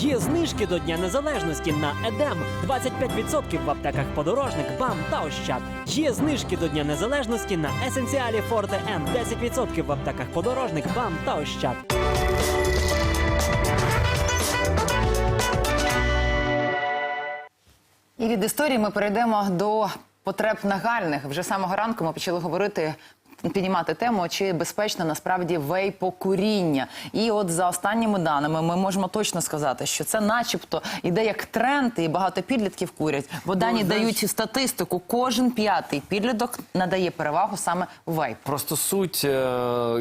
Є знижки до Дня Незалежності на Едем 25% в аптеках подорожник, БАМ та Ощад. Є знижки до Дня Незалежності на Есенціалі Форте М 10% в аптеках подорожник, БАМ та Ощад. І від історії ми перейдемо до потреб нагальних. Вже самого ранку ми почали говорити. Піднімати тему, чи безпечно насправді вейпокуріння. І от за останніми даними ми можемо точно сказати, що це начебто іде як тренд, і багато підлітків курять. Бо дані знаєш- дають статистику. Кожен п'ятий підліток надає перевагу саме вейпу. Просто суть е,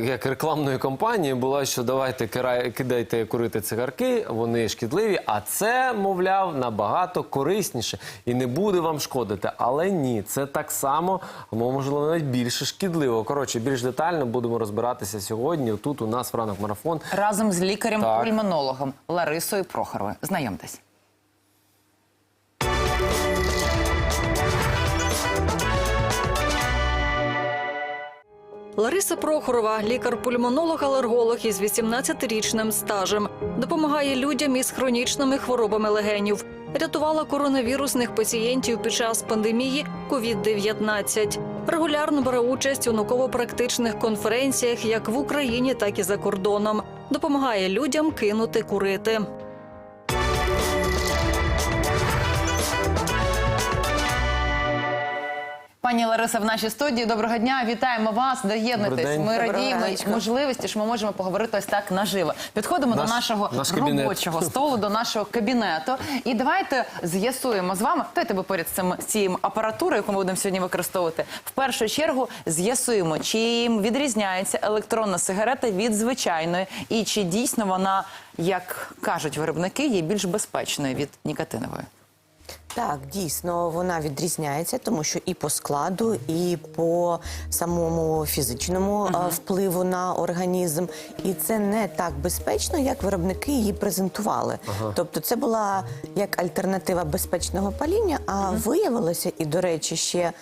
як рекламної кампанії була, що давайте кидайте курити цигарки, вони шкідливі, а це, мовляв, набагато корисніше і не буде вам шкодити. Але ні, це так само, можливо, навіть більше шкідливо. Коротше, більш детально будемо розбиратися сьогодні. Тут у нас в ранок марафон. Разом з лікарем-пульмонологом Ларисою Прохоровою. Знайомтесь. Лариса Прохорова, лікар-пульмонолог-алерголог із 18-річним стажем, допомагає людям із хронічними хворобами легенів. Рятувала коронавірусних пацієнтів під час пандемії COVID-19. Регулярно бере участь у науково-практичних конференціях як в Україні, так і за кордоном. Допомагає людям кинути курити. Пані Лариса в нашій студії. Доброго дня, вітаємо вас. Доєднуйтесь. Ми радіємо можливості, що ми можемо поговорити ось так наживо. Підходимо Наш- до нашого наш робочого столу, до нашого кабінету. І давайте з'ясуємо з вами. Дайте ви поряд з цим з цією апаратурою, яку ми будемо сьогодні використовувати. В першу чергу з'ясуємо, чим відрізняється електронна сигарета від звичайної, і чи дійсно вона, як кажуть виробники, є більш безпечною від нікотинової. Так, дійсно, вона відрізняється, тому що і по складу, і по самому фізичному е, впливу на організм. І це не так безпечно, як виробники її презентували. Тобто, це була як альтернатива безпечного паління, а виявилося, і до речі, ще.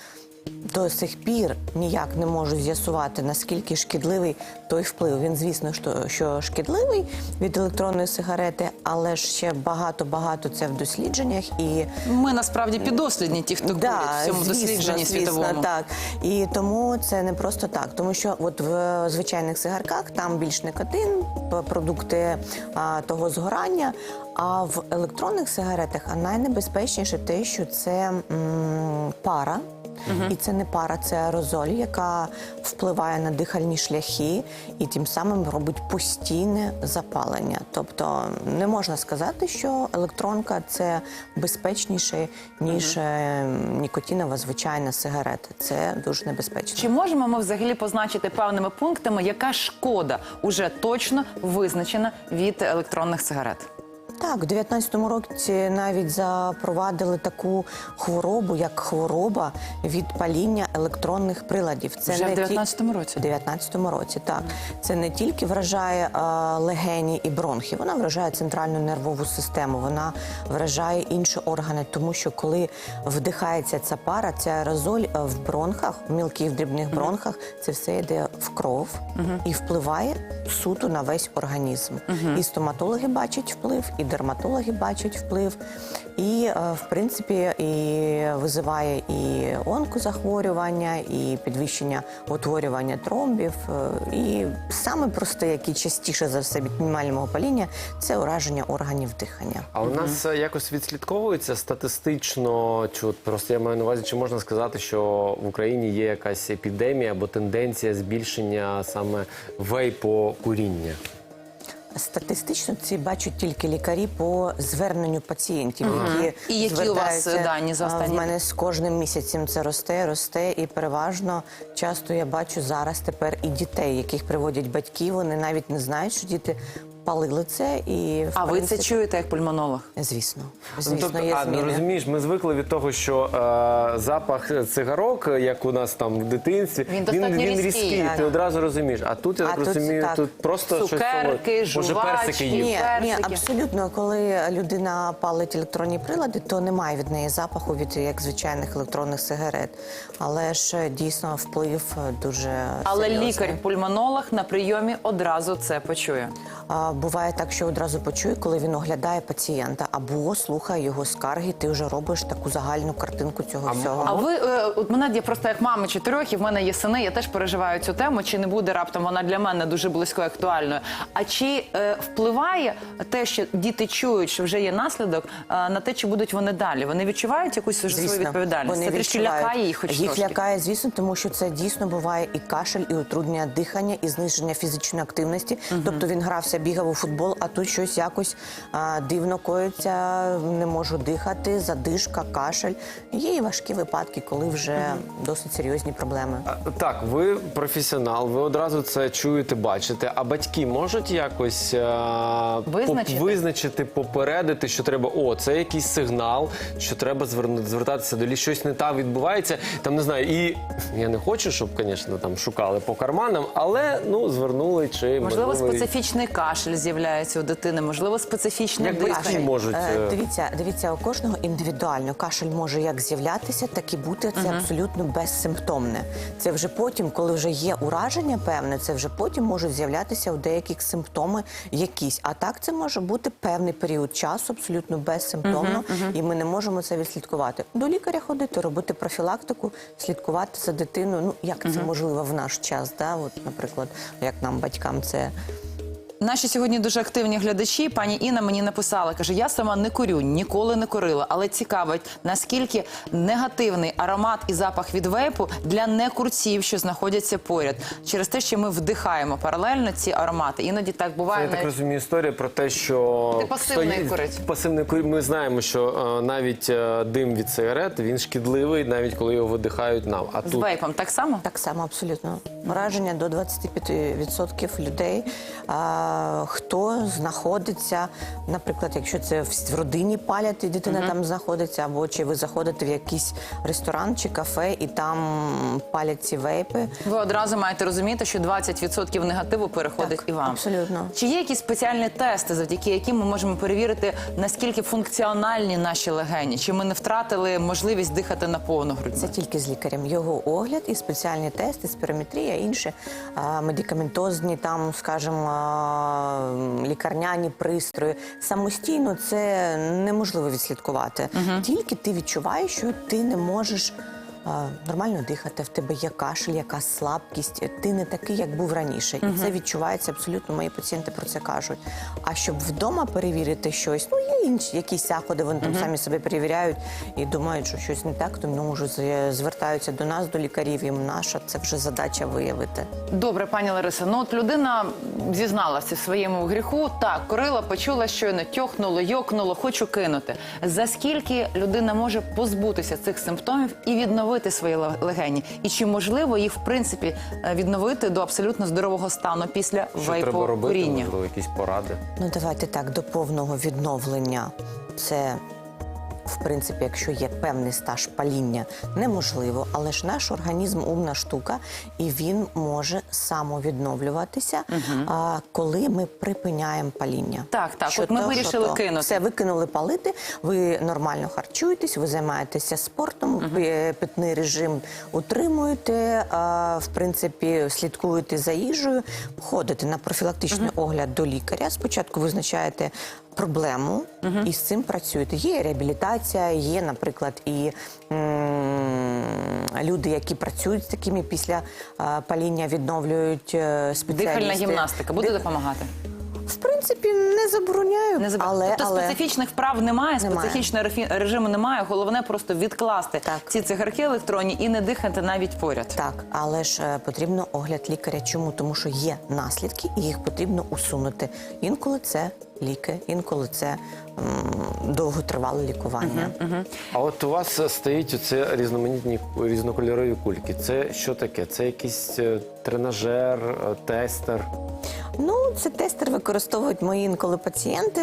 До сих пір ніяк не можу з'ясувати, наскільки шкідливий той вплив. Він, звісно, що, що шкідливий від електронної сигарети, але ж ще багато-багато це в дослідженнях і Ми насправді підослідні, ті, хто курять в цьому дослідженні світовому. так. І тому це не просто так. Тому що от в звичайних сигарках там більш никотин, продукти а, того згорання. А в електронних сигаретах а найнебезпечніше те, що це м, пара. І це не пара, це аерозоль, яка впливає на дихальні шляхи і тим самим робить постійне запалення. Тобто не можна сказати, що електронка це безпечніше, ніж е, нікотинова звичайна сигарета. Це дуже небезпечно. Чи можемо ми взагалі позначити певними пунктами, яка шкода уже точно визначена від електронних сигарет? Так, у 19-му році навіть запровадили таку хворобу, як хвороба від паління електронних приладів. Це Вже в не ті- 19-му році? У 19-му році, так. Це не тільки вражає е, легені і бронхи, вона вражає центральну нервову систему, вона вражає інші органи, тому що коли вдихається ця пара, ця аерозоль е, в бронхах, в мілких дрібних бронхах, це все йде в кров і впливає суто на весь організм. І стоматологи бачать вплив, і дерматологи бачать вплив. І, е, в принципі, і визиває і онкозахворювання, і підвищення утворювання тромбів. е, І саме просте, яке частіше за все від мінімального паління, це ураження органів дихання. А у нас е, якось відслідковується статистично, чи от просто я маю на увазі, чи можна сказати, що в Україні є якась епідемія або тенденція збільшення саме вейпокуріння? Статистично ці бачать тільки лікарі по зверненню пацієнтів, які І які у вас дані за останні? В мене з кожним місяцем це росте, росте, і переважно часто я бачу зараз тепер і дітей, яких приводять батьки. Вони навіть не знають, що діти палили це. І А ви це чуєте як пульмонолог? Звісно, Ну, звісно, тобто, є а, ну, зміни. розумієш, ми звикли від того, що е, запах цигарок, як у нас там в дитинстві, Він достатньо він, різкий, різкий. Ти одразу розумієш. А тут я А так тут розумію, так. тут просто щось Цукерки, солодке. Може, персики їв. Ні, ні, абсолютно, коли людина палить електронні прилади, то немає від неї запаху від як звичайних електронних сигарет. Але ж дійсно вплив дуже Але серйозний. лікар-пульмонолог на прийомі одразу це почує. Буває так, що одразу почує, коли він оглядає пацієнта або слухає його скарги, ти вже робиш таку загальну картинку цього всього. А ви е, от мене є просто як мама чотирьох, і в мене є сини. Я теж переживаю цю тему. Чи не буде раптом вона для мене дуже близько актуальною? А чи е, впливає те, що діти чують, що вже є наслідок, е, на те, чи будуть вони далі? Вони відчувають якусь вже свою відповідальність? Це трішки лякає їх, хоч їх трошки. лякає, звісно, тому що це дійсно буває і кашель, і утруднення дихання, і зниження фізичної активності. Тобто він грався, бігав у футбол, а тут щось якось а, дивно коїться, не можу дихати, задишка, кашель. Є і важкі випадки, коли вже досить серйозні проблеми. А, Так, ви професіонал, ви одразу це чуєте, бачите. А батьки можуть якось е, поп- Визначити? визначити, попередити, що треба, о, це якийсь сигнал, що треба звернути, звертатися до лі, щось не так відбувається. Там не знаю, і я не хочу, щоб, звісно, там шукали по карманам, але ну звернули чи Можливо, можливо, і- специфічний кашель з'являється у дитини, можливо, специфічне Як батьки дихання. можуть. Е, е, Дивіться, дивіться, у кожного індивідуально кашель може як з'являтися, так і бути. Це абсолютно безсимптомне. Це вже потім, коли вже є ураження, певне, це вже потім можуть з'являтися у деяких симптоми якісь. А так це може бути певний період часу, абсолютно безсимптомно, і ми не можемо це відслідкувати. До лікаря ходити, робити профілактику, слідкувати за дитиною. Ну як це можливо в наш час? Да? От, наприклад, як нам, батькам, це Наші сьогодні дуже активні глядачі. Пані Інна мені написала, каже: я сама не курю, ніколи не курила, але цікавить, наскільки негативний аромат і запах від вейпу для некурців, що знаходяться поряд, через те, що ми вдихаємо паралельно ці аромати. Іноді так Це, буває. я так навіть- розумію, історія про те, що Ти пасивний курить. Пасивний курить. Ми знаємо, що е, навіть е, дим від сигарет він шкідливий, навіть коли його видихають нам. А З тут вейпом так само? Так само абсолютно. Враження до 25% людей. А, хто знаходиться, наприклад, якщо це в, родині палять, і дитина там знаходиться, або чи ви заходите в якийсь ресторан чи кафе, і там палять ці вейпи. Ви одразу маєте розуміти, що 20% негативу переходить Так, і вам. абсолютно. Чи є якісь спеціальні тести, завдяки яким ми можемо перевірити, наскільки функціональні наші легені? Чи ми не втратили можливість дихати на повну грудь? Це тільки з лікарем. Його огляд і спеціальні тести, спірометрія, інші медикаментозні, там, скажімо, лікарняні пристрої. Самостійно це неможливо відслідкувати. Тільки ти відчуваєш, що ти не можеш. Нормально дихати, в тебе є кашель, якась слабкість. Ти не такий, як був раніше, і це відчувається абсолютно. Мої пацієнти про це кажуть. А щоб вдома перевірити щось, ну є інші якісь заходи, вони там самі себе перевіряють і думають, що щось не так, то ну вже звертаються до нас, до лікарів. Їм наша це вже задача виявити. Добре, пані Лариса. Ну от людина зізналася своєму гріху. Так, курила, почула щойно, тьохнуло, йокнуло, хочу кинути. За скільки людина може позбутися цих симптомів і відновити свої легені? І чи можливо їх в принципі е, відновити до абсолютно здорового стану після що треба робити? вейпокуріння? Можливо, якісь поради. Ну давайте так, до повного відновлення це. В принципі, якщо є певний стаж паління, неможливо, але ж наш організм умна штука, і він може самовідновлюватися, а, коли ми припиняємо паління. Так, так, Що от ми то, вирішили що то. кинути. Все, ви кинули палити, ви нормально харчуєтесь, ви займаєтеся спортом, пі- питний режим утримуєте, в принципі, слідкуєте за їжею, ходите на профілактичний огляд до лікаря. Спочатку визначаєте проблему і з цим працюєте. Є реабілітація, є, наприклад, і люди, які працюють з такими після паління, відновлюють е, спеціалісти. Дихальна гімнастика буде допомагати? Принципі, не забороняю, Не забув. але, тобто але... специфічних вправ немає, Немає. специфічного рефі- режиму немає. Головне просто відкласти Так. ці цигарки електронні і не дихати навіть поряд. Так, але ж е, потрібно огляд лікаря. Чому? Тому що є наслідки, і їх потрібно усунути. Інколи це ліки, інколи це м, довготривале лікування. А от у вас е, стоїть оце різноманітні різнокольорові кульки. Це що таке? Це якийсь е, тренажер, тестер. Ну, це тестер використовують мої інколи пацієнти.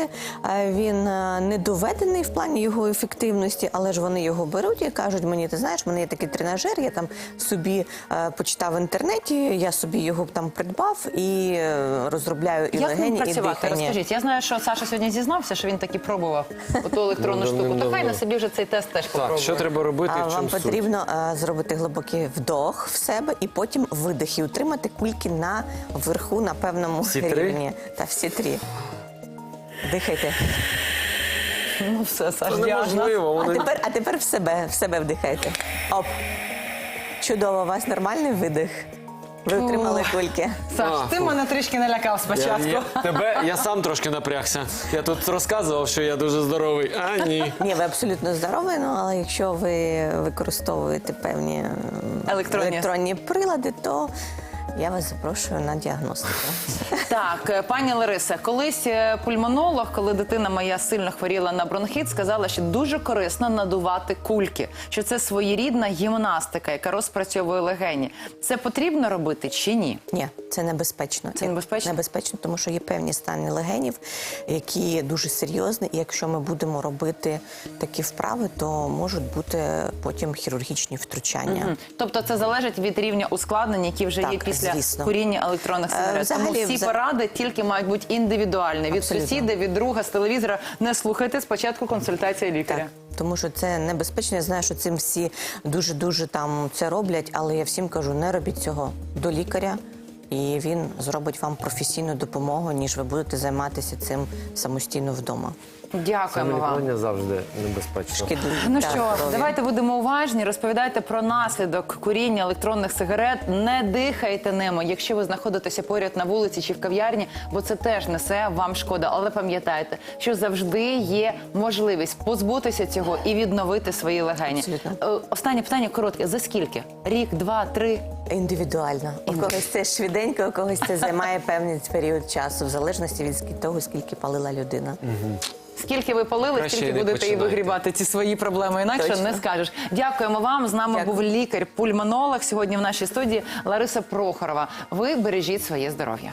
Е, Він е, не доведений в плані його ефективності, але ж вони його беруть і кажуть: мені, ти знаєш, в мене є такий тренажер, я там собі е, почитав в інтернеті, я собі його там придбав і розробляю і Як легені, і працювати? дихання. Розкажіть. Я знаю, що Саша сьогодні зізнався, що він таки пробував оту електронну Ну, штуку. То хай на собі вже цей тест теж попробує. Так, що треба робити? А в вам чому суть? потрібно зробити глибокий вдох в себе і потім видих і утримати кульки на вверху на певному Всі рівні. рівні. Та всі три. Дихайте. Ну все, Саш, неможливо. А тепер, а тепер в себе, в себе вдихайте. Оп. Чудово, у вас нормальний видих. Ви отримали кульки. Саш, А, ти фу. мене трішки налякав спочатку. я, тебе, я сам трошки напрягся. Я тут розказував, що я дуже здоровий. А ні. Ні, ви абсолютно здорові, ну але якщо ви використовуєте певні Електронні. електронні прилади, то я вас запрошую на діагностику. Так, е, пані Лариса, колись е, пульмонолог, коли дитина моя сильно хворіла на бронхіт, сказала, що дуже корисно надувати кульки, що це своєрідна гімнастика, яка розпрацьовує легені. Це потрібно робити чи ні? Ні, це небезпечно. Це небезпечно? Небезпечно, тому що є певні стани легенів, які дуже серйозні, і якщо ми будемо робити такі вправи, то можуть бути потім хірургічні втручання. Тобто це залежить від рівня ускладнень, які вже є Так, після звісно. куріння електронних Е, сигарет. Тому всі вза- поради тільки мають бути індивідуальні. Від Абсолютно. сусіда, від друга, з телевізора. Не слухайте спочатку консультація лікаря. Так, тому що це небезпечно. Я знаю, що цим всі дуже дуже там це роблять, але я всім кажу, не робіть цього до лікаря, і він зробить вам професійну допомогу, ніж ви будете займатися цим самостійно вдома. Дякуємо вам. Самолікування завжди небезпечно. Ну для що, здоров'я. давайте будемо уважні. Розповідайте про наслідок куріння електронних сигарет. Не дихайте ними, якщо ви знаходитеся поряд на вулиці чи в кав'ярні, бо це теж несе вам шкода. Але пам'ятайте, що завжди є можливість позбутися цього і відновити свої легені. Абсолютно. Е, Останнє питання коротке: за скільки? Рік, два, три. Індивідуально. У когось це швиденько, у когось це займає певний період часу, в залежності від того, скільки палила людина. Скільки ви палили, Краще стільки не будете і починайте. вигрібати ці свої проблеми. Інакше Точно. не скажеш. Дякуємо вам. З нами Дякую. був лікар-пульмонолог сьогодні в нашій студії Лариса Прохорова. Ви бережіть своє здоров'я.